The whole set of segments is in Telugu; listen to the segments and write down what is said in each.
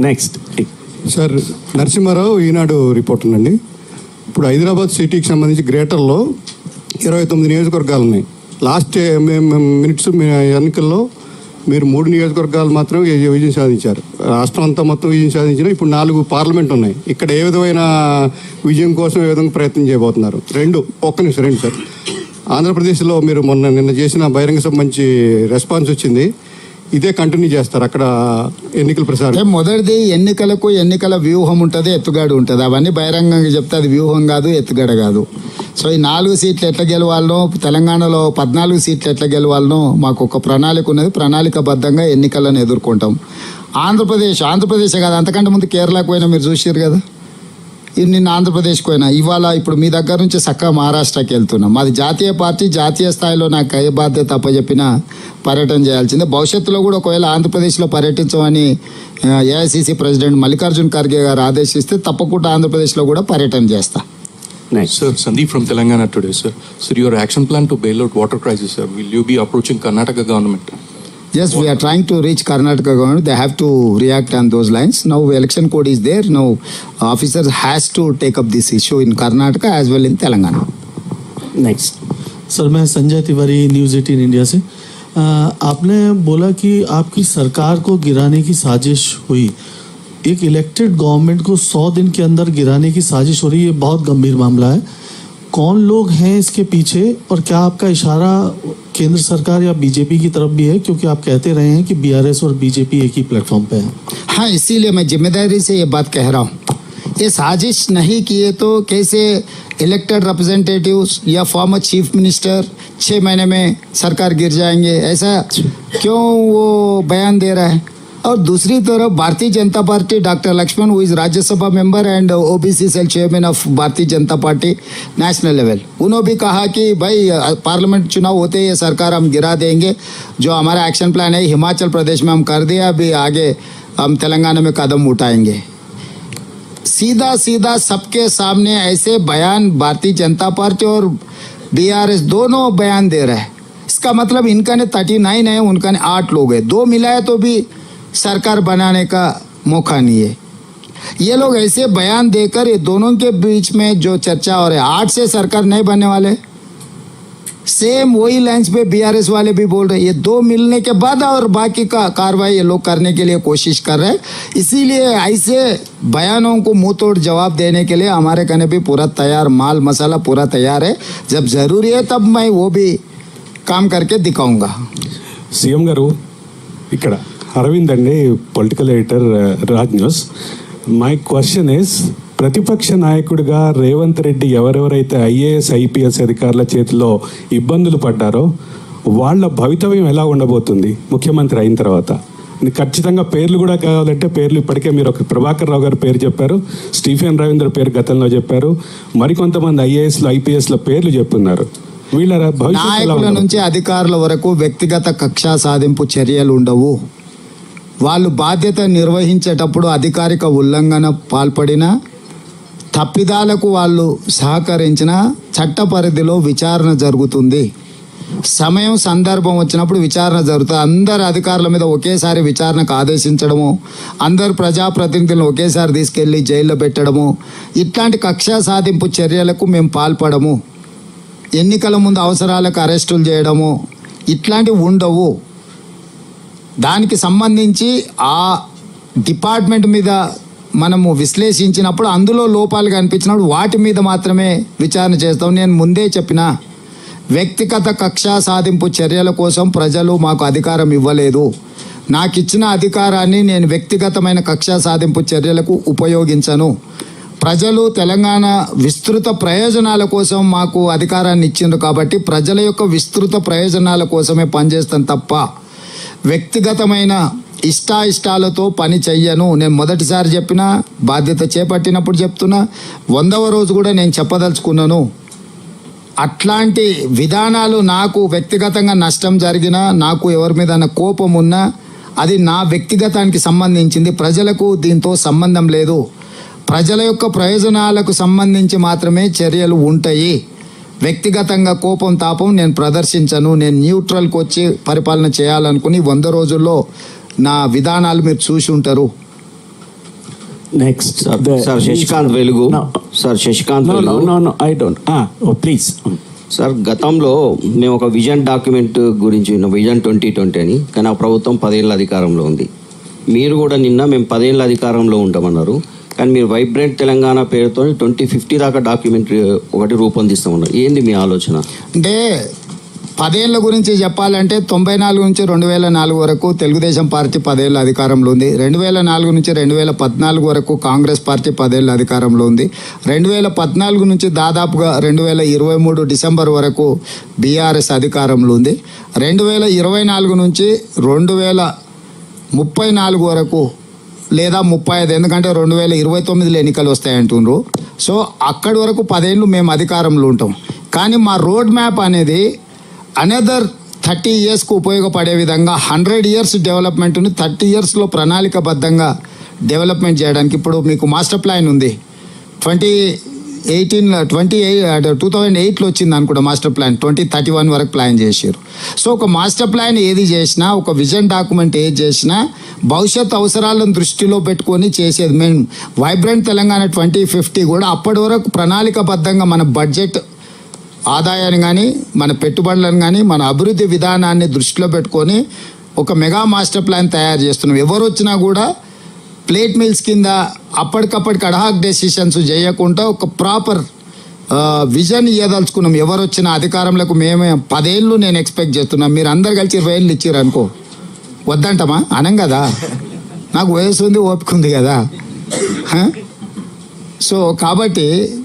Next sir Narasimharao Eenadu reporter అండి. ఇప్పుడు హైదరాబాద్ సిటీకి సంబంధించి గ్రేటర్లో ఇరవై తొమ్మిది నియోజకవర్గాలు ఉన్నాయి. లాస్ట్ మినిట్స్ మీ ఎన్నికల్లో మీరు మూడు నియోజకవర్గాలు మాత్రమే విజయం సాధించారు. రాష్ట్రం అంతా మొత్తం విజయం సాధించిన ఇప్పుడు నాలుగు పార్లమెంట్ ఉన్నాయి. ఇక్కడ ఏ విధమైన విజయం కోసం ఏ విధంగా ప్రయత్నం చేయబోతున్నారు? రెండు ఒక్క నిమిషం రెండు సార్. ఆంధ్రప్రదేశ్లో మీరు మొన్న నిన్న చేసిన బహిరంగ సభ మంచి రెస్పాన్స్ వచ్చింది. ఇదే కంటిన్యూ చేస్తారు అక్కడ ఎన్నికల ప్రచారం. మొదటిది ఎన్నికలకు ఎన్నికల వ్యూహం ఉంటుంది ఎత్తుగాడు ఉంటుంది. అవన్నీ బహిరంగంగా చెప్తే అది వ్యూహం కాదు ఎత్తుగడ కాదు. సో ఈ నాలుగు సీట్లు ఎట్లా గెలవాలనో తెలంగాణలో పద్నాలుగు సీట్లు ఎట్లా గెలవాలనో మాకు ఒక ప్రణాళిక ఉన్నది. ప్రణాళికబద్ధంగా ఎన్నికలను ఎదుర్కొంటాం. ఆంధ్రప్రదేశ్ ఆంధ్రప్రదేశ్ కాదు అంతకంటే ముందు కేరళకు పోయినా మీరు చూసారు కదా? నిన్న ఆంధ్రప్రదేశ్కి పోయినా ఇవాళ ఇప్పుడు మీ దగ్గర నుంచి చక్కగా మహారాష్ట్రకి వెళ్తున్నాం మాది జాతీయ పార్టీ జాతీయ స్థాయిలో నాకు ఏ బాధ్యత అప్పచెప్పిన పర్యటన చేయాల్సిందే భవిష్యత్తులో కూడా ఒకవేళ ఆంధ్రప్రదేశ్లో పర్యటించమని ఏఐసిసి ప్రెసిడెంట్ మల్లికార్జున్ ఖర్గే గారు ఆదేశిస్తే తప్పకుండా ఆంధ్రప్రదేశ్లో కూడా పర్యటన చేస్తా Sir, Sandeep from Telangana today, sir. Sir, your action plan to bail out water crisis, sir. Will you be approaching Karnataka government? Yes, we are trying to reach Karnataka government. They have to react on those lines. Now, election code is there. Now, officers has to take up this issue in Karnataka as well in Telangana. Next sir मैं Sanjay Tiwari news eighteen India से आ, आपने बोला कि आपकी सरकार को गिराने की साजिश हुई एक इलेक्टेड गवर्नमेंट को सौ दिन के अंदर गिराने की साजिश हो रही है बहुत गंभीर मामला है कौन लोग हैं इसके पीछे और क्या आपका इशारा केंद्र सरकार या बीजेपी की तरफ़ भी है? क्योंकि आप कहते रहे हैं कि बीआरएस और बीजेपी एक ही प्लेटफॉर्म पे है। हाँ इसीलिए मैं ज़िम्मेदारी से ये बात कह रहा हूँ। ये साजिश नहीं किए तो कैसे इलेक्टेड रिप्रेजेंटेटिव्स या फॉर्मर चीफ मिनिस्टर छः महीने में सरकार गिर जाएँगे, ऐसा क्यों वो बयान दे रहा है? और दूसरी तरफ़ भारतीय जनता पार्टी डॉक्टर लक्ष्मण वो is Rajya Sabha member and OBC cell chairman of Bharatiya Janata party national level उन्होंने भी कहा कि भाई पार्लियामेंट चुनाव होते ही सरकार हम गिरा देंगे। जो हमारा एक्शन प्लान है, हिमाचल प्रदेश में हम कर दिया, अभी आगे हम तेलंगाना में कदम उठाएँगे। सीधा सीधा सबके सामने ऐसे बयान भारतीय जनता पार्टी और बीआरएस दोनों बयान दे रहे हैं। इसका मतलब इनका ने थर्टी नाइन है, उनका ने आठ लोग है। दो मिलाए तो भी सरकार बनाने का मौका नहीं है। ये लोग ऐसे बयान देकर ये दोनों के बीच में जो चर्चा हो रही है आठ से सरकार नहीं बनने वाले सेम वही लाइन्स पे बीआरएस वाले भी बोल रहे हैं, ये दो मिलने के बाद और बाकी का कार्रवाई ये लोग करने के लिए कोशिश कर रहे हैं। इसीलिए ऐसे बयानों को मुँह तोड़ जवाब देने के लिए हमारे कहने भी पूरा तैयार, माल मसाला पूरा तैयार है। जब ज़रूरी है तब मैं वो भी काम करके दिखाऊँगा। सीएम गारू इकड़ा। అరవింద్ అండి political editor Raj news my question is ప్రతిపక్ష నాయకుడిగా రేవంత్ రెడ్డి ఎవరెవరైతే ఐఏఎస్ ఐపీఎస్ అధికారుల చేతిలో ఇబ్బందులు పడ్డారో వాళ్ళ భవితవ్యం ఎలా ఉండబోతుంది? ముఖ్యమంత్రి అయిన తర్వాత. ఖచ్చితంగా పేర్లు కూడా కావాలంటే పేర్లు ఇప్పటికే మీరు ఒక ప్రభాకర్ రావు గారి పేరు చెప్పారు స్టీఫెన్ రవీంద్ర పేరు గతంలో చెప్పారు మరికొంతమంది ఐఏఎస్లు ఐపీఎస్ల పేర్లు చెప్తున్నారు వీళ్ళ? నుంచి అధికారుల వరకు వ్యక్తిగత కక్షా సాధింపు చర్యలు ఉండవు. వాళ్ళు బాధ్యత నిర్వహించేటప్పుడు అధికారిక ఉల్లంఘన పాల్పడిన తప్పిదాలకు వాళ్ళు సహకరించిన చట్ట పరిధిలో విచారణ జరుగుతుంది. సమయం సందర్భం వచ్చినప్పుడు విచారణ జరుగుతుంది. అందరు అధికారుల మీద ఒకేసారి విచారణకు ఆదేశించడము అందరు ప్రజాప్రతినిధులను ఒకేసారి తీసుకెళ్ళి జైల్లో పెట్టడము ఇట్లాంటి కక్షా సాధింపు చర్యలకు మేము పాల్పడము. ఎన్నికల ముందు అవసరాలకు అరెస్టులు చేయడము ఇట్లాంటివి ఉండవు. దానికి సంబంధించి ఆ డిపార్ట్మెంట్ మీద మనము విశ్లేషించినప్పుడు అందులో లోపాలు కనిపించినప్పుడు వాటి మీద మాత్రమే విచారణ చేస్తాం. నేను ముందే చెప్పిన వ్యక్తిగత కక్షా సాధింపు చర్యల కోసం ప్రజలు మాకు అధికారం ఇవ్వలేదు. నాకు ఇచ్చిన అధికారాన్ని నేను వ్యక్తిగతమైన కక్షా సాధింపు చర్యలకు ఉపయోగించను. ప్రజలు తెలంగాణ విస్తృత ప్రయోజనాల కోసం మాకు అధికారాన్ని ఇచ్చిండ్రు కాబట్టి ప్రజల యొక్క విస్తృత ప్రయోజనాల కోసమే పనిచేస్తాను తప్ప వ్యక్తిగతమైన ఇష్టాయిష్టాలతో పని చెయ్యను. నేను మొదటిసారి చెప్పిన బాధ్యత చేపట్టినప్పుడు చెప్తున్నా. వందవ రోజు కూడా నేను చెప్పదలుచుకున్నాను. అట్లాంటి విధానాలు నాకు వ్యక్తిగతంగా నష్టం జరిగినా నాకు ఎవరి మీద కోపం ఉన్నా అది నా వ్యక్తిగతానికి సంబంధించింది. ప్రజలకు దీంతో సంబంధం లేదు. ప్రజల యొక్క ప్రయోజనాలకు సంబంధించి మాత్రమే చర్యలు ఉంటాయి. వ్యక్తిగతంగా కోపం తాపం నేను ప్రదర్శించను. నేను న్యూట్రల్కి వచ్చి పరిపాలన చేయాలనుకుని వంద రోజుల్లో నా విధానాలు మీరు చూసి ఉంటారు. Next sir Shashikanth Velugu. Sir Shashikanth no no Velugu. No no I don't oh please sir గతంలో మేము ఒక విజన్ డాక్యుమెంట్ గురించి విన్నాం. విజన్ ట్వంటీ ట్వంటీ అని. కానీ ఆ ప్రభుత్వం పదేళ్ళ అధికారంలో ఉంది. మీరు కూడా నిన్న మేము పదేళ్ళ అధికారంలో ఉంటామన్నారు కానీ మీరు వైబ్రెంట్ తెలంగాణ పేరుతో ట్వంటీ ఫిఫ్టీ దాకా డాక్యుమెంటరీ ఒకటి రూపొందిస్తామన్నారు. ఏంది మీ ఆలోచన? అంటే పదేళ్ళ గురించి చెప్పాలంటే తొంభై నాలుగు నుంచి రెండు వేల నాలుగు వరకు తెలుగుదేశం పార్టీ పదేళ్ళ అధికారంలో ఉంది. రెండు వేల నాలుగు నుంచి రెండు వేల పద్నాలుగు వరకు కాంగ్రెస్ పార్టీ పదేళ్ళ అధికారంలో ఉంది. రెండు వేల పద్నాలుగు నుంచి దాదాపుగా రెండు వేల ఇరవై మూడు డిసెంబర్ వరకు బీఆర్ఎస్ అధికారంలో ఉంది. రెండు వేల ఇరవై నాలుగు నుంచి రెండు వేల ముప్పై నాలుగు వరకు లేదా ముప్పై ఐదు ఎందుకంటే రెండు వేల ఇరవై తొమ్మిదిలో ఎన్నికలు వస్తాయంటుండ్రు. సో అక్కడి వరకు పదేళ్ళు మేము అధికారంలో ఉంటాం. కానీ మా రోడ్ మ్యాప్ అనేది అనదర్ థర్టీ ఇయర్స్కు ఉపయోగపడే విధంగా హండ్రెడ్ ఇయర్స్ డెవలప్మెంట్ని థర్టీ ఇయర్స్లో ప్రణాళికబద్ధంగా డెవలప్మెంట్ చేయడానికి ఇప్పుడు మీకు మాస్టర్ ప్లాన్ ఉంది. Twenty eighteen twenty eight two thousand ఎయిట్లో వచ్చింది అనుకుంటా master plan twenty thirty one వరకు ప్లాన్ చేశారు సో ఒక మాస్టర్ ప్లాన్ ఏది చేసినా ఒక విజన్ డాక్యుమెంట్ ఏది చేసినా భవిష్యత్ అవసరాలను దృష్టిలో పెట్టుకొని చేసేది. మేము వైబ్రెంట్ తెలంగాణ ట్వంటీ ఫిఫ్టీ కూడా అప్పటి వరకు ప్రణాళికబద్ధంగా మన బడ్జెట్ ఆదాయాన్ని కానీ మన పెట్టుబడులను కానీ మన అభివృద్ధి విధానాన్ని దృష్టిలో పెట్టుకొని ఒక మెగా మాస్టర్ ప్లాన్ తయారు చేస్తున్నాం. ఎవరు వచ్చినా కూడా ప్లేట్ మిల్స్ కింద అప్పటికప్పటికి అడహాక్ డెసిషన్స్ చేయకుండా ఒక ప్రాపర్ విజన్ ఇవ్వదలుచుకున్నాం ఎవరు వచ్చిన అధికారంలోకి మేమే పదేళ్ళు నేను ఎక్స్పెక్ట్ చేస్తున్నాం. మీరు అందరు కలిసి ఇరవై ఏళ్ళు ఇచ్చారు అనుకో. వద్దంటమా? అనం కదా. నాకు వయసు ఉంది ఓపిక ఉంది కదా. సో కాబట్టి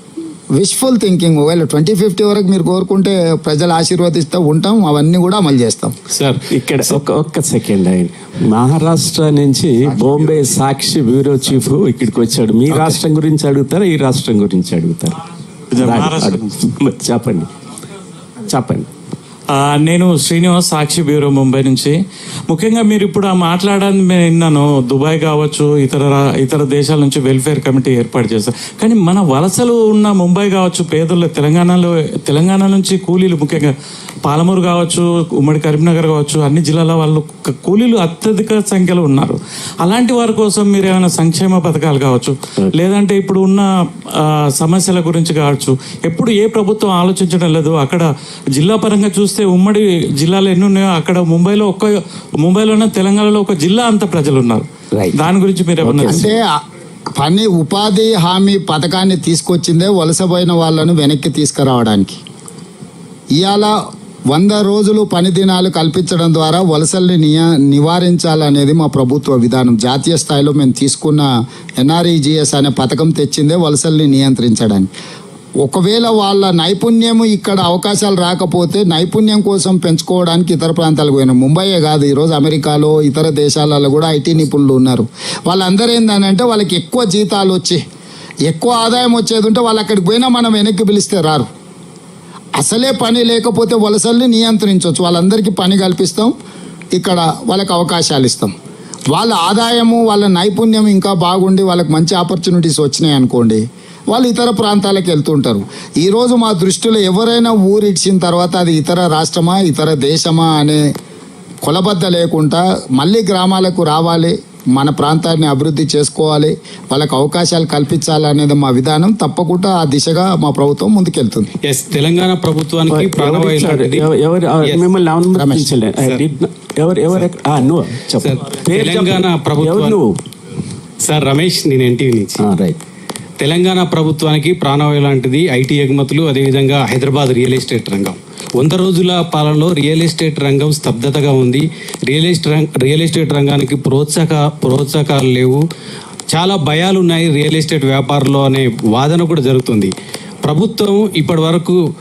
విష్ఫుల్ థింకింగ్ ఒకవేళ ట్వంటీ ఫిఫ్టీ వరకు మీరు కోరుకుంటే ప్రజలు ఆశీర్వదిస్తూ ఉంటాం అవన్నీ కూడా అమలు చేస్తాం. సార్ ఇక్కడ ఒక్క ఒక్క సెకండ్ ఆయన మహారాష్ట్ర నుంచి బాంబే సాక్షి బ్యూరో చీఫ్ ఇక్కడికి వచ్చాడు. మీ రాష్ట్రం గురించి అడుగుతారా? ఈ రాష్ట్రం గురించి అడుగుతారా. చెప్పండి. చెప్పండి. నేను శ్రీనివాస్ సాక్షి బ్యూరో ముంబై నుంచి. ముఖ్యంగా మీరు ఇప్పుడు ఆ మాట్లాడని నేను విన్నాను. దుబాయ్ కావచ్చు ఇతర ఇతర దేశాల నుంచి వెల్ఫేర్ కమిటీ ఏర్పాటు చేస్తారు కానీ మన వలసలు ఉన్న ముంబై కావచ్చు పేదలు తెలంగాణలో తెలంగాణ నుంచి కూలీలు ముఖ్యంగా పాలమూరు కావచ్చు ఉమ్మడి కరీంనగర్ కావచ్చు అన్ని జిల్లాల వాళ్ళు కూలీలు అత్యధిక సంఖ్యలో ఉన్నారు. అలాంటి వారి కోసం మీరు ఏమైనా సంక్షేమ పథకాలు కావచ్చు లేదంటే ఇప్పుడు ఉన్న సమస్యల గురించి కావచ్చు ఎప్పుడు ఏ ప్రభుత్వం ఆలోచించడం లేదు. అక్కడ జిల్లా పరంగా చూస్తే ఉమ్మడి జిల్లాలు ఎన్ని ఉన్నాయో అక్కడ ముంబైలో ఒక్క ముంబైలోనే తెలంగాణలో ఒక జిల్లా అంత ప్రజలు ఉన్నారు. దాని గురించి మీరు అంటే పని ఉపాధి హామీ పథకాన్ని తీసుకొచ్చిందే వలసపోయిన వాళ్ళను వెనక్కి తీసుకురావడానికి. ఇవాళ వంద రోజులు పని దినాలు కల్పించడం ద్వారా వలసల్ని నియ నివారించాలనేది మా ప్రభుత్వ విధానం. జాతీయ స్థాయిలో మేము తీసుకున్న ఎన్ఆర్ఈజిఎస్ అనే పథకం తెచ్చిందే వలసల్ని నియంత్రించడానికి. ఒకవేళ వాళ్ళ నైపుణ్యం ఇక్కడ అవకాశాలు రాకపోతే నైపుణ్యం కోసం పెంచుకోవడానికి ఇతర ప్రాంతాలకు పోయిన. ముంబైయే కాదు ఈరోజు అమెరికాలో ఇతర దేశాలలో కూడా ఐటీ నిపుణులు ఉన్నారు. వాళ్ళందరూ ఏంటంటే వాళ్ళకి ఎక్కువ జీతాలు వచ్చి ఎక్కువ ఆదాయం వచ్చేది ఉంటే వాళ్ళు అక్కడికి పోయినా మనం వెనక్కి పిలిస్తే రారు. అసలే పని లేకపోతే వలసల్ని నియంత్రించవచ్చు. వాళ్ళందరికీ పని కల్పిస్తాం ఇక్కడ వాళ్ళకి అవకాశాలు ఇస్తాం. వాళ్ళ ఆదాయము వాళ్ళ నైపుణ్యం ఇంకా బాగుండి వాళ్ళకి మంచి ఆపర్చునిటీస్ వచ్చినాయి అనుకోండి వాళ్ళు ఇతర ప్రాంతాలకు వెళ్తుంటారు. ఈరోజు మా దృష్టిలో ఎవరైనా ఊరు ఇచ్చిన తర్వాత అది ఇతర రాష్ట్రమా ఇతర దేశమా అనే కొలబద్ద లేకుండా మళ్ళీ గ్రామాలకు రావాలి మన ప్రాంతాన్ని అభివృద్ధి చేసుకోవాలి వాళ్ళకి అవకాశాలు కల్పించాలనేది మా విధానం తప్పకుండా ఆ దిశగా మా ప్రభుత్వం ముందుకెళ్తుంది. ఎస్ తెలంగాణ ప్రభుత్వానికి. తెలంగాణ ప్రభుత్వం- సార్ రమేష్ నేను ఎన్టీవీ నుంచి. రైట్ తెలంగాణ ప్రభుత్వానికి ప్రాణవాయు లాంటిది ఐటీ ఎగుమతులు అదేవిధంగా హైదరాబాద్ రియల్ ఎస్టేట్ రంగం. వంద రోజుల పాలనలో రియల్ ఎస్టేట్ రంగం స్తబ్దతగా ఉంది. రియల్ ఎస్టేట్ రియల్ ఎస్టేట్ రంగానికి ప్రోత్సాహ ప్రోత్సాహకాలు లేవు. చాలా భయాలు ఉన్నాయి రియల్ ఎస్టేట్ వ్యాపారంలో అనే వాదన కూడా జరుగుతుంది. ప్రభుత్వం ఇప్పటి వరకు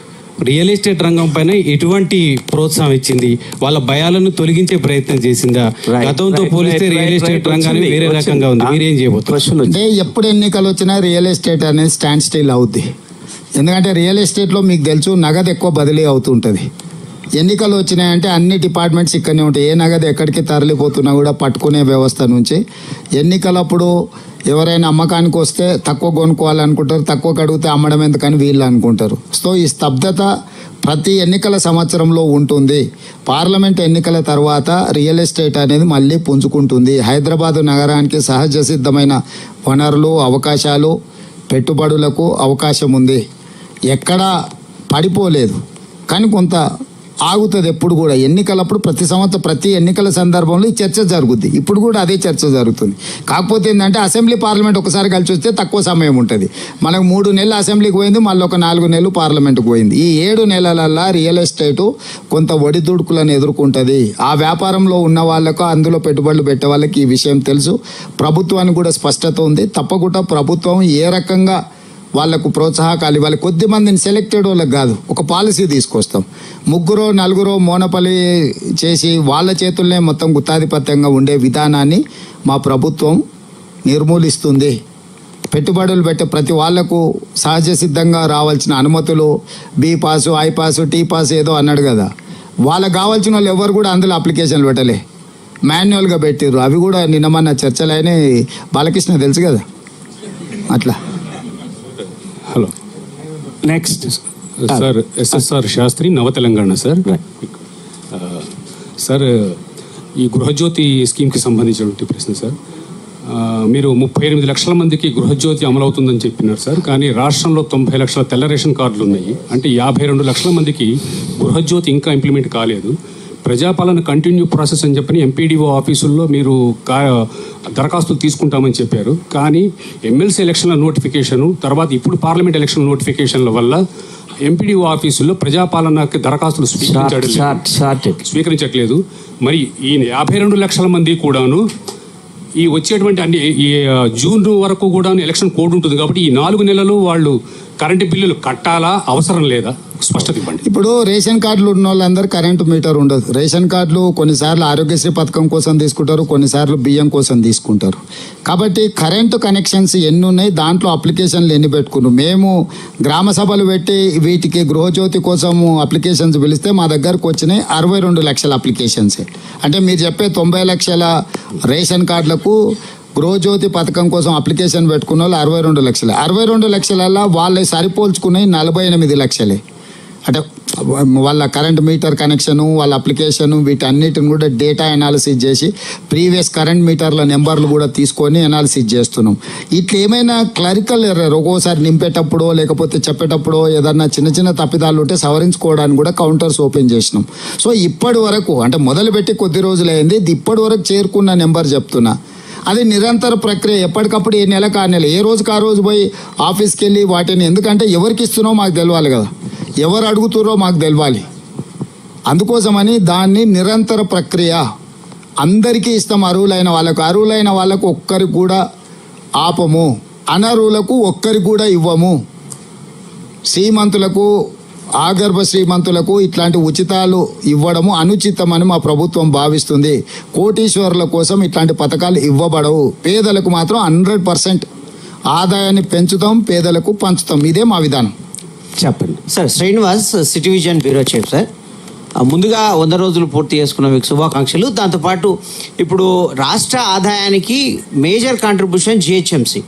రియల్ ఎస్టేట్ రంగం పైన ఎటువంటి ప్రోత్సాహం ఇచ్చింది? వాళ్ళ భయాలను తొలగించే ప్రయత్నం చేసిందా? గతంతో పోలిస్తే రియల్ ఎస్టేట్. రంగాన్ని వేరే. రకంగా ఉంది. మీరేం చేయబోతున్నారు? అంటే ఎప్పుడు ఎన్నికలు వచ్చినా రియల్ ఎస్టేట్ అనేది స్టాండ్ స్టిల్ అవుద్ది. ఎందుకంటే రియల్ ఎస్టేట్లో మీకు తెలుసు నగదు ఎక్కువ బదిలీ అవుతుంటుంది. ఎన్నికలు వచ్చినాయంటే అన్ని డిపార్ట్మెంట్స్ ఇక్కడనే ఉంటాయి. ఏ నగదు ఎక్కడికి తరలిపోతున్నా కూడా పట్టుకునే వ్యవస్థ నుంచి ఎన్నికలప్పుడు ఎవరైనా అమ్మకానికి వస్తే తక్కువ కొనుక్కోవాలనుకుంటారు తక్కువ కడిగితే అమ్మడం ఎందుకని వీళ్ళు అనుకుంటారు. సో ఈ స్తబ్దత ప్రతి ఎన్నికల సంవత్సరంలో ఉంటుంది. పార్లమెంట్ ఎన్నికల తర్వాత రియల్ ఎస్టేట్ అనేది మళ్ళీ పుంజుకుంటుంది. హైదరాబాదు నగరానికి సహజ సిద్ధమైన వనరులు అవకాశాలు పెట్టుబడులకు అవకాశం ఉంది. ఎక్కడా పడిపోలేదు. కానీ కొంత ఆగుతుంది ఎప్పుడు కూడా. ఎన్నికలప్పుడు ప్రతి సంవత్సరం ప్రతి ఎన్నికల సందర్భంలో ఈ చర్చ జరుగుద్ది. ఇప్పుడు కూడా అదే చర్చ జరుగుతుంది. కాకపోతే ఏంటంటే అసెంబ్లీ పార్లమెంట్ ఒకసారి కలిసి వస్తే తక్కువ సమయం ఉంటుంది. మనకు మూడు నెలలు అసెంబ్లీకి పోయింది మళ్ళీ ఒక నాలుగు నెలలు పార్లమెంట్కి పోయింది. ఈ ఏడు నెలలల్లా రియల్ ఎస్టేటు కొంత ఒడిదుడుకులను ఎదుర్కొంటుంది. ఆ వ్యాపారంలో ఉన్న వాళ్ళకు అందులో పెట్టుబడులు పెట్టే వాళ్ళకి ఈ విషయం తెలుసు. ప్రభుత్వానికి కూడా స్పష్టత ఉంది. తప్పకుండా ప్రభుత్వం ఏ రకంగా వాళ్ళకు ప్రోత్సాహకాలు ఇవ్వాలి. కొద్ది మందిని సెలెక్టెడ్ వాళ్ళకి కాదు ఒక పాలసీ తీసుకొస్తాం. ముగ్గురు నలుగురు మోనపల్లి చేసి వాళ్ళ చేతుల్నే మొత్తం గుత్తాధిపత్యంగా ఉండే విధానాన్ని మా ప్రభుత్వం నిర్మూలిస్తుంది. పెట్టుబడులు పెట్టే ప్రతి వాళ్ళకు సహజ సిద్ధంగా రావాల్సిన అనుమతులు B pass I pass T pass ఏదో అన్నాడు కదా. వాళ్ళకి కావాల్సిన వాళ్ళు ఎవరు కూడా అందులో అప్లికేషన్లు పెట్టలే. మాన్యువల్గా పెట్టిర్రు. అవి కూడా నిన్న మొన్న చర్చలైన బాలకృష్ణ తెలుసు కదా? అట్లా. Hello. Next sir SSR Shastri Nava Telangana sir sir ఈ గృహజ్యోతి స్కీమ్కి సంబంధించినటువంటి ప్రశ్న సార్ ఆ, మీరు ముప్పై ఎనిమిది లక్షల మందికి గృహజ్యోతి అమలవుతుందని చెప్పినారు సార్ కానీ రాష్ట్రంలో తొంభై లక్షల తెల్ల రేషన్ కార్డులు ఉన్నాయి. అంటే యాభై రెండు లక్షల మందికి గృహజ్యోతి ఇంకా ఇంప్లిమెంట్ కాలేదు. ప్రజాపాలన కంటిన్యూ ప్రాసెస్ అని చెప్పని ఎంపీడీఓ ఆఫీసుల్లో మీరు కా దరఖాస్తులు తీసుకుంటామని చెప్పారు. కానీ ఎమ్మెల్సీ ఎలక్షన్ల నోటిఫికేషను తర్వాత ఇప్పుడు పార్లమెంట్ ఎలక్షన్ నోటిఫికేషన్ల వల్ల ఎంపీడీఓ ఆఫీసుల్లో ప్రజాపాలనకి దరఖాస్తులు స్వీకరించడం స్వీకరించట్లేదు. మరి ఈ యాభై రెండు లక్షల మంది కూడాను ఈ వచ్చేటువంటి అన్ని ఈ జూన్ వరకు కూడా ఎలక్షన్ కోడ్ ఉంటుంది కాబట్టి ఈ నాలుగు నెలలు వాళ్ళు కరెంటు బిల్లులు కట్టాలా? అవసరం లేదా? స్పష్టత ఇవ్వండి ఇప్పుడు రేషన్ కార్డులు ఉన్న వాళ్ళందరూ కరెంటు మీటర్ ఉండదు. రేషన్ కార్డులు కొన్నిసార్లు ఆరోగ్యశ్రీ పథకం కోసం తీసుకుంటారు కొన్నిసార్లు బియ్యం కోసం తీసుకుంటారు. కాబట్టి కరెంటు కనెక్షన్స్ ఎన్ని ఉన్నాయి దాంట్లో అప్లికేషన్లు ఎన్ని పెట్టుకున్నాం మేము గ్రామ సభలు పెట్టి వీటికి గృహజ్యోతి కోసం అప్లికేషన్స్ పిలిస్తే మా దగ్గరకు వచ్చినాయి అరవై రెండు లక్షల అప్లికేషన్స్. అంటే మీరు చెప్పే తొంభై లక్షల రేషన్ కార్డులకు గృహజ్యోతి పథకం కోసం అప్లికేషన్ పెట్టుకున్న వాళ్ళు అరవై రెండు లక్షలే. అరవై రెండు లక్షలల్లో వాళ్ళే సరిపోల్చుకున్నాయి నలభై ఎనిమిది లక్షలే. అంటే వాళ్ళ కరెంట్ మీటర్ కనెక్షను వాళ్ళ అప్లికేషను వీటన్నిటిని కూడా డేటా అనాలిసిస్ చేసి ప్రీవియస్ కరెంట్ మీటర్ల నెంబర్లు కూడా తీసుకొని అనాలిసిస్ చేస్తున్నాం. ఇట్లా ఏమైనా క్లరికల్ ఎర్రర్ ఒక్కోసారి నింపేటప్పుడో లేకపోతే చెప్పేటప్పుడో ఏదన్నా చిన్న చిన్న తప్పిదాలు ఉంటే సవరించుకోవడానికి కూడా కౌంటర్స్ ఓపెన్ చేసినాం. సో ఇప్పటి వరకు అంటే మొదలుపెట్టి కొద్ది రోజులైంది ఇది ఇప్పటి వరకు చేరుకున్న నెంబర్ చెప్తున్నా. అది నిరంతర ప్రక్రియ. ఎప్పటికప్పుడు ఏ నెల ఆ నెల. ఏ రోజుకి ఆ రోజు పోయి ఆఫీస్కి వెళ్ళి వాటిని ఎందుకంటే ఎవరికి ఇస్తున్నావు మాకు తెలియాలి కదా. ఎవరు అడుగుతున్నారో మాకు తెలియాలి అందుకోసమని దాన్ని నిరంతర ప్రక్రియ. అందరికీ ఇస్తాం అరువులైన వాళ్ళకు. అరువులైన వాళ్ళకు ఒక్కరికి కూడా ఆపము. అనర్హులకు ఒక్కరికి కూడా ఇవ్వము. శ్రీమంతులకు ఆగర్భ శ్రీమంతులకు ఇట్లాంటి ఉచితాలు ఇవ్వడము అనుచితమని మా ప్రభుత్వం భావిస్తుంది. కోటీశ్వరుల కోసం ఇట్లాంటి పథకాలు ఇవ్వబడవు. పేదలకు మాత్రం హండ్రెడ్ పర్సెంట్ ఆదాయాన్ని పెంచుతాం పేదలకు పంచుతాం. ఇదే మా విధానం. చెప్పండి. Sir Srinivas city vision bureau chief sir. ముందుగా వంద రోజులు పూర్తి చేసుకున్న మీకు శుభాకాంక్షలు. దాంతోపాటు ఇప్పుడు రాష్ట్ర ఆదాయానికి మేజర్ కాంట్రిబ్యూషన్ జిహెచ్ఎంసి.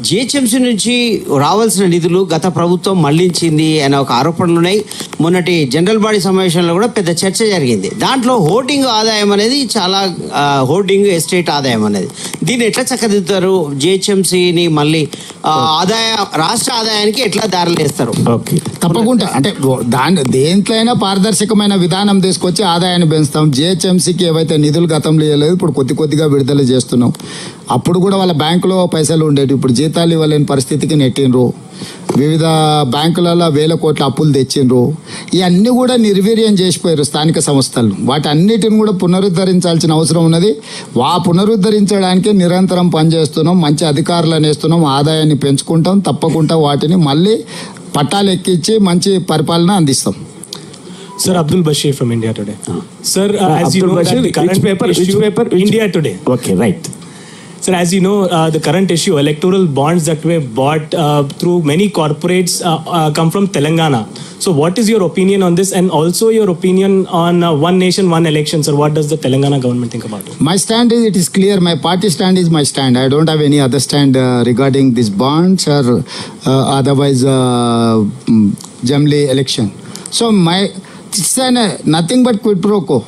జిహెచ్ఎంసీ నుంచి రావాల్సిన నిధులు గత ప్రభుత్వం మళ్ళించింది అనే ఒక ఆరోపణలు ఉన్నాయి. మొన్నటి జనరల్ బాడీ సమావేశంలో కూడా పెద్ద చర్చ జరిగింది. దాంట్లో హోర్డింగ్ ఆదాయం అనేది చాలా హోర్డింగ్ ఎస్టేట్ ఆదాయం అనేది. దీన్ని ఎట్లా చక్కదిద్దుతారు? జిహెచ్ఎంసీని మళ్ళీ ఆదాయ రాష్ట్ర ఆదాయానికి ఎట్లా దారిలేస్తారు ఓకే. తప్పకుండా. అంటే దాని దేంట్లో అయినా పారదర్శకమైన విధానం తీసుకొచ్చి ఆదాయాన్ని పెంచుతాం. జిహెచ్ఎంసీకి ఏవైతే నిధులు గతంలో ఇవ్వలేదు ఇప్పుడు కొద్ది కొద్దిగా విడుదల చేస్తున్నాం. అప్పుడు కూడా వాళ్ళ బ్యాంకులో పైసలు ఉండేవి ఇప్పుడు జీతాలు ఇవ్వలేని పరిస్థితికి నెట్టిండ్రు వివిధ బ్యాంకులలో వేల కోట్ల అప్పులు తెచ్చిండ్రు ఇవన్నీ కూడా నిర్వీర్యం చేసిపోయారు స్థానిక సంస్థలు వాటి అన్నిటిని కూడా పునరుద్ధరించాల్సిన అవసరం ఉన్నది వా పునరుద్ధరించడానికి నిరంతరం పనిచేస్తున్నాం మంచి అధికారులను వేస్తున్నాం ఆదాయాన్ని పెంచుకుంటాం తప్పకుండా వాటిని మళ్ళీ పట్టాలు ఎక్కించి మంచి పరిపాలన అందిస్తాం Sir Abdul Bashir from India Today. Sir, uh, as you Abdul know, Bashir, that the current which paper? Which issue, paper? Which- India Today. Okay right Sir, as you know, uh, the current issue, electoral bonds that were bought uh, through many corporates uh, uh, come from Telangana. So, what is your opinion on this, and also your opinion on uh, one nation, one election? Sir, what does the Telangana government think about it? My stand is it is clear. My party stand is my stand. I don't have any other stand uh, regarding these bonds or otherwise uh, mm, election. So my it's an, nothing but quid pro quo.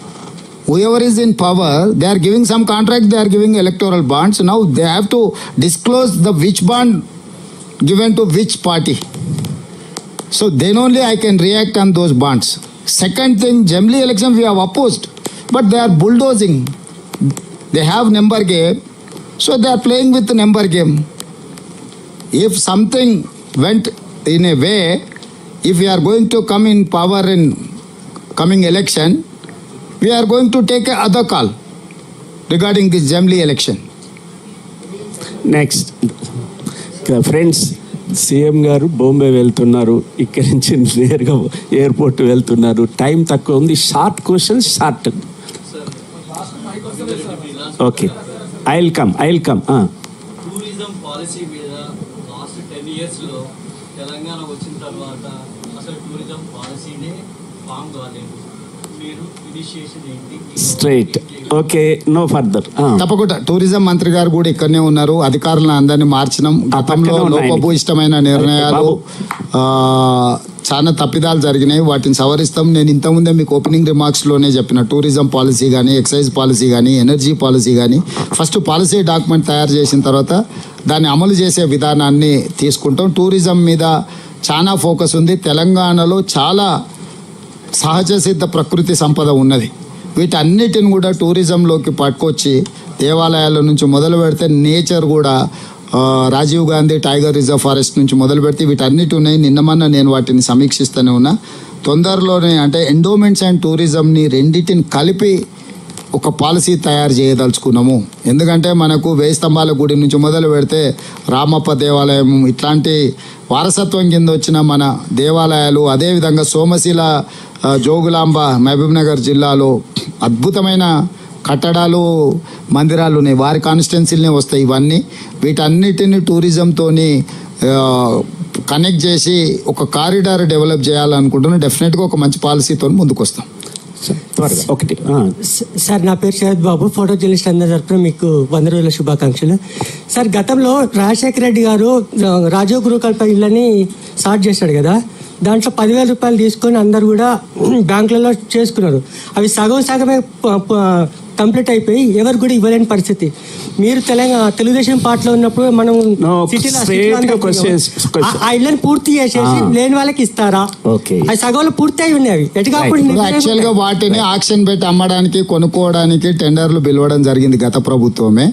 Whoever is in power, they are giving some contract, they are giving electoral bonds. Now they have to disclose the which bond given to which party. So then only I can react on those bonds. Second thing, generally election we have opposed, but they are bulldozing. They have number game, so they are playing with the number game. If something went in a way, if we are going to come in power in coming election, we are going to take a other call regarding this Jamli election. Next friends CM గారు బాంబే వెళ్తున్నారు. ఇక్కడి నుంచి నేరుగా ఎయిర్పోర్ట్ వెళ్తున్నారు. టైం తక్కువ ఉంది. Short question short okay I will come I will come tourism policy మీద లాస్ట్ టెన్ ఇయర్స్లో తెలంగాణ వచ్చిన తర్వాత అసలు టూరిజం పాలసీనే ఫామ్ కాలేదు. మీరు ఇనిషియేషన్ ఏంటి స్ట్రైట్ ఓకే నో ఫర్దర్ తప్పకుండా. టూరిజం మంత్రి గారు కూడా ఇక్కడనే ఉన్నారు. అధికారులను అందరినీ మార్చినాం గతంలో. లోపభూయిష్టమైన నిర్ణయాలు చాలా తప్పిదాలు జరిగినాయి. వాటిని సవరిస్తాం. నేను ఇంతకుముందే మీకు ఓపెనింగ్ రిమార్క్స్లోనే చెప్పిన టూరిజం పాలసీ కానీ ఎక్సైజ్ పాలసీ కానీ ఎనర్జీ పాలసీ కానీ ఫస్ట్ పాలసీ డాక్యుమెంట్ తయారు చేసిన తర్వాత దాన్ని అమలు చేసే విధానాన్ని తీసుకుంటాం. టూరిజం మీద చాలా ఫోకస్ ఉంది. తెలంగాణలో చాలా సహజ సిద్ధ ప్రకృతి సంపద ఉన్నది. వీటన్నిటిని కూడా టూరిజంలోకి పట్టుకొచ్చి దేవాలయాల నుంచి మొదలు పెడితే నేచర్ కూడా Rajiv Gandhi tiger reserve forest నుంచి మొదలు పెడితే వీటన్నిటి ఉన్నాయి. నిన్నమన్న నేను వాటిని సమీక్షిస్తూనే ఉన్నా. తొందరలోనే అంటే ఎండోమెంట్స్ అండ్ టూరిజంని రెండింటిని కలిపి ఒక పాలసీ తయారు చేయదలుచుకున్నాము. ఎందుకంటే మనకు వేయి స్తంభాల గుడి నుంచి మొదలు పెడితే రామప్ప దేవాలయం ఇట్లాంటి వారసత్వం కింద వచ్చిన మన దేవాలయాలు అదేవిధంగా సోమశిల జోగులాంబ మహబూబ్ నగర్ జిల్లాలో అద్భుతమైన కట్టడాలు మందిరాలు ఉన్నాయి. వారి కాన్స్టిట్యున్సీలనే వస్తాయి ఇవన్నీ. వీటన్నిటిని టూరిజంతోని కనెక్ట్ చేసి ఒక కారిడార్ డెవలప్ చేయాలనుకుంటున్నాం. డెఫినెట్గా ఒక మంచి పాలసీతో ముందుకు వస్తాం త్వరగా. ఒకటి. సార్ నా పేరు శరత్ బాబు. ఫోటో జర్నలిస్ట్ అందరి తరపున మీకు వంద రోజుల శుభాకాంక్షలు. సార్ గతంలో రాజశేఖర రెడ్డి గారు రాజీవ్ గురుకల్ప ఇళ్ళని స్టార్ట్ చేశాడు కదా. దాంట్లో పదివేల రూపాయలు తీసుకొని అందరు కూడా బ్యాంకులలో చేసుకున్నారు. అవి సగం సగమే కంప్లీట్ అయిపోయి ఎవరు కూడా ఇవ్వలేని పరిస్థితి. మీరు తెలంగాణ తెలుగుదేశం పార్టీలో ఉన్నప్పుడు మనం గా ఆ- ఇళ్ళని పూర్తి చేసేసి Ah. లేని వాళ్ళకి ఇస్తారా. అవి సగంలో పూర్తి అయి ఉన్నాయి ఇప్పుడు నిర్ణయం యాక్చువల్గా వాటిని ఆక్షన్ పెట్టి అమ్మడానికి కొనుక్కోవడానికి టెండర్లు పిలవడం జరిగింది గత ప్రభుత్వమే.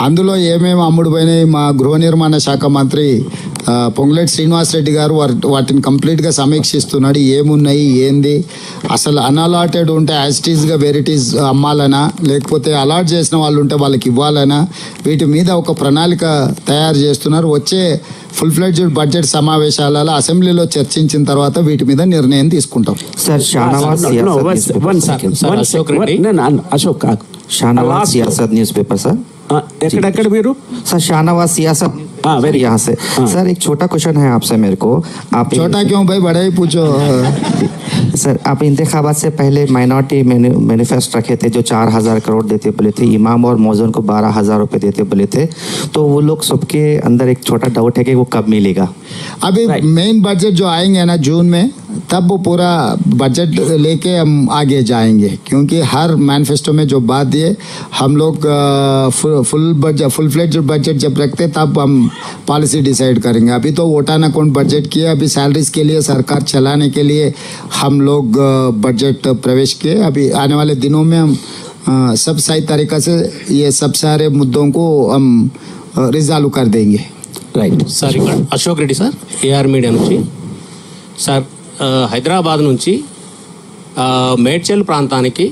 అందులో ఏమేమి అమ్ముడుపోయినాయి మా గృహ నిర్మాణ శాఖ మంత్రి పొంగులేటి శ్రీనివాసరెడ్డి గారు వాటిని కంప్లీట్గా సమీక్షిస్తున్నాడు. ఏమున్నాయి ఏంది? అసలు అన్అలాటెడ్ ఉంటే యాజిటీస్గా వెరైటీస్ అమ్మాలనా? లేకపోతే అలాట్ చేసిన వాళ్ళు ఉంటే వాళ్ళకి ఇవ్వాలనా? వీటి మీద ఒక ప్రణాళిక తయారు చేస్తున్నారు. వచ్చే ఫుల్ ఫ్లెడ్జ్డ్ బడ్జెట్ సమావేశాలలో అసెంబ్లీలో చర్చించిన తర్వాత వీటి మీద నిర్ణయం తీసుకుంటాం. Sir Ashok Shahnawaz news paper sir. Sir Shahnawaz Siasat. Very यहाँ से। सर एक छोटा क्वेश्चन है आपसे मेरे को। आप छोटा क्यों भाई? बड़ा ही पूछो। सर आप इंतबात से पहले माइनॉरिटी मैनिफेस्ट रखे थे जो चार हज़ार करोड़ देते बोले थे इमाम और मोजन को बारह हज़ार रुपये देते बोले थे। तो वो लोग सबके अंदर एक छोटा डाउट है कि वो कब मिलेगा। अभी मेन बजट जो आएँगे ना जून में तब वो पूरा बजट लेके हम आगे जाएंगे क्योंकि हर मैनिफेस्टो में जो बात दिए हम लोग अ, full full budget full fledged budget जब रखते तब हम पॉलिसी डिसाइड करेंगे अभी तो वोटान अकाउंट बजट किए अभी सैलरीज के लिए सरकार चलाने के लिए हम लोग अ, बजट प्रवेश किए अभी आने वाले दिनों में हम अ, सब सही तरीका से ये सब सारे मुद्दों को हम रिजॉल्व कर देंगे రైట్ సార్ ఇక్కడ Ashok Reddy sir AR media నుంచి సార్ ఆ, Hyderabad నుంచి మేడ్చల్ ప్రాంతానికి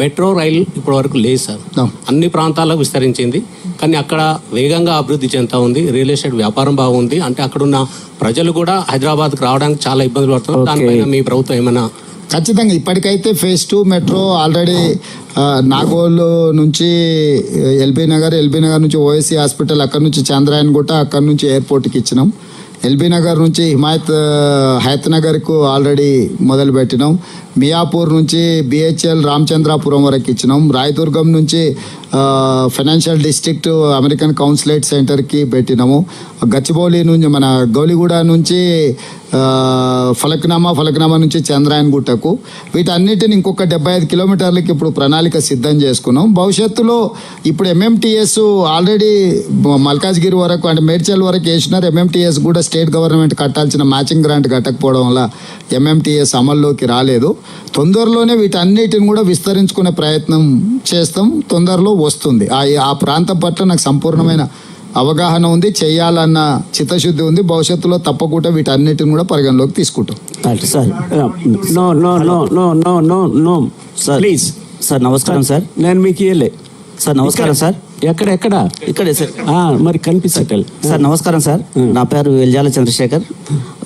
మెట్రో రైలు ఇప్పటివరకు లేదు సార్. అన్ని ప్రాంతాలకు విస్తరించింది. కానీ అక్కడ వేగంగా అభివృద్ధి చెందుతా ఉంది. రియల్ ఎస్టేట్ వ్యాపారం బాగుంది. అంటే అక్కడున్న ప్రజలు కూడా హైదరాబాద్కి రావడానికి చాలా ఇబ్బందులు పడుతున్నారు. దానిపైన మీ ప్రభుత్వం ఏమైనా ఖచ్చితంగా ఇప్పటికైతే phase two metro already Nagole నుంచి ఎల్బీ నగర్ ఎల్బీ నగర్ నుంచి ఓఎస్సీ హాస్పిటల్ అక్కడ నుంచి చంద్రాయన్ గుట్ట అక్కడ నుంచి ఎయిర్పోర్ట్కి ఇచ్చినాం. ఎల్బీ నగర్ నుంచి హిమాయత్ హయత్ నగర్కు ఆల్రెడీ మొదలు పెట్టినాం మియాపూర్ నుంచి బిహెచ్ఎల్ రామచంద్రాపురం వరకు ఇచ్చినాం. రాయదుర్గం నుంచి ఫైనాన్షియల్ డిస్ట్రిక్ట్ అమెరికన్ కౌన్సిలేట్ సెంటర్కి పెట్టినాము. గచ్చిబౌలి నుంచి మన గౌలిగూడ నుంచి ఫలక్నామా ఫలక్నామా నుంచి చంద్రాయన్ గుట్టకు. వీటన్నిటిని ఇంకొక డెబ్బై ఐదు కిలోమీటర్లకి ఇప్పుడు ప్రణాళిక సిద్ధం చేసుకున్నాం. భవిష్యత్తులో ఇప్పుడు ఎంఎంటీఎస్ ఆల్రెడీ మల్కాజ్గిరి వరకు అంటే మేడ్చల్ వరకు వేసినారు. ఎంఎంటీఎస్ కూడా స్టేట్ గవర్నమెంట్ కట్టాల్సిన మ్యాచింగ్ గ్రాంట్ కట్టకపోవడం వల్ల ఎంఎంటీఎస్ అమల్లోకి రాలేదు. తొందరలోనే వీటన్నిటిని కూడా విస్తరించుకునే ప్రయత్నం చేస్తాం. తొందరలో వస్తుంది. ఆ ఆ ప్రాంతం పట్ల నాకు సంపూర్ణమైన అవగాహన ఉంది. చేయాలన్న చిత్తశుద్ధి ఉంది. భవిష్యత్తులో తప్పకుండా వీటన్నిటిని కూడా పరిగణలోకి తీసుకుంటాం. Sir no no no no no no no sir please sir నమస్కారం సార్ నేను మీకు ఇయ్యలే. సార్ నమస్కారం సార్ ఎక్కడ ఎక్కడ? ఇక్కడే సార్. ఆ, మరి కనిపిస్తటల్ సార్ నమస్కారం సార్. నా పేరు వెల్జాల చంద్రశేఖర్.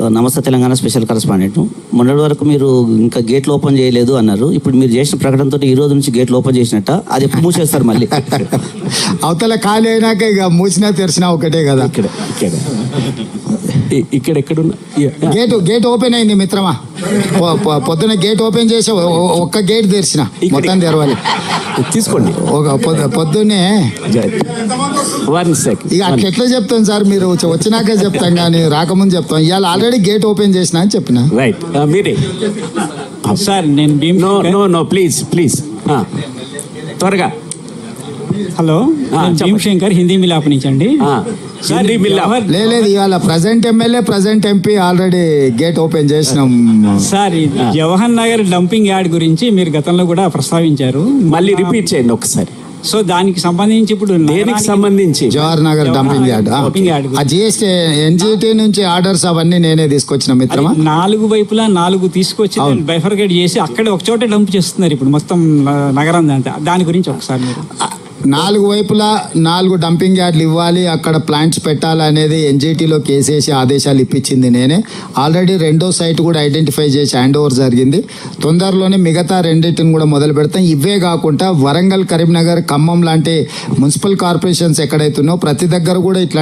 నమస్తే తెలంగాణ స్పెషల్ కరెస్పాండెంట్. మొన్నటి వరకు మీరు ఇంకా గేట్లు ఓపెన్ చేయలేదు అన్నారు. ఇప్పుడు మీరు చేసిన ప్రకటనతో ఈ రోజు నుంచి గేట్లు ఓపెన్ చేసినట్ట. అది ఎప్పుడు మూసేస్తారు మళ్ళీ? అవతల ఖాళీ అయినాక ఇక మూసినా తెరిచినా ఒకటే కదా. ఇక్కడ ఇక్కడ. ఇక్కడ ఎక్కడున్నా? గేట్ గేట్ ఓపెన్ అయింది మిత్రమా? పొద్దున గేట్ ఓపెన్ చేసి ఒక్క గేట్ తెరిచిన. మొత్తం తెరవాలి. తీసుకోండి. ఒక పొద్దు- పొద్దున్నే. వన్ సెకండ్ ఇక అట్లా ఎట్లా చెప్తాం సార్? మీరు వచ్చి- వచ్చినాకే చెప్తాం కానీ రాకముందు చెప్తాం. ఇవాళ ఆల్రెడీ గేట్ ఓపెన్ చేసిన అని చెప్పిన. రైట్ మీరే. సార్ నేను no no no please please త్వరగా. హలో నేను భీమ్ శంకర్ హిందీ మిలాప్ నుంచి అండి లేదు ఇవాళ present MLA present MP already gate open చేసినాం. Sir Jawahar Nagar dumping yard గురించి మీరు గతంలో కూడా ప్రస్తావించారు. మళ్ళీ రిపీట్ చేయండి ఒకసారి. సో దానికి సంబంధించి ఇప్పుడు దేనికి సంబంధించి? జవహర్ నగర్ డంపింగ్ యార్డ్ ఆ. జిఎస్టీ ఎన్జిటి నుంచి ఆర్డర్స్ అవన్నీ నేనే తీసుకొచ్చిన మిత్రమా? నాలుగు వైపులా నాలుగు తీసుకొచ్చి బైఫర్గేట్ చేసి అక్కడ ఒక చోట డంప్ చేస్తున్నారు ఇప్పుడు మొత్తం నగరం అంతా. దాని గురించి ఒకసారి మీరు. నాలుగు వైపులా నాలుగు డంపింగ్ యార్డ్లు ఇవ్వాలి అక్కడ ప్లాంట్స్ పెట్టాలి అనేది ఎన్జిటిలో కేసేసి ఆదేశాలు ఇప్పించింది నేనే. ఆల్రెడీ రెండో సైట్ కూడా ఐడెంటిఫై చేసి హ్యాండ్ ఓవర్ జరిగింది. తొందరలోనే మిగతా రెండింటిని కూడా మొదలు పెడతాం. ఇవే కాకుండా వరంగల్ కరీంనగర్ ఖమ్మం లాంటి మున్సిపల్ కార్పొరేషన్స్ ఎక్కడైతున్నాయో ప్రతి దగ్గర కూడా ఇట్లా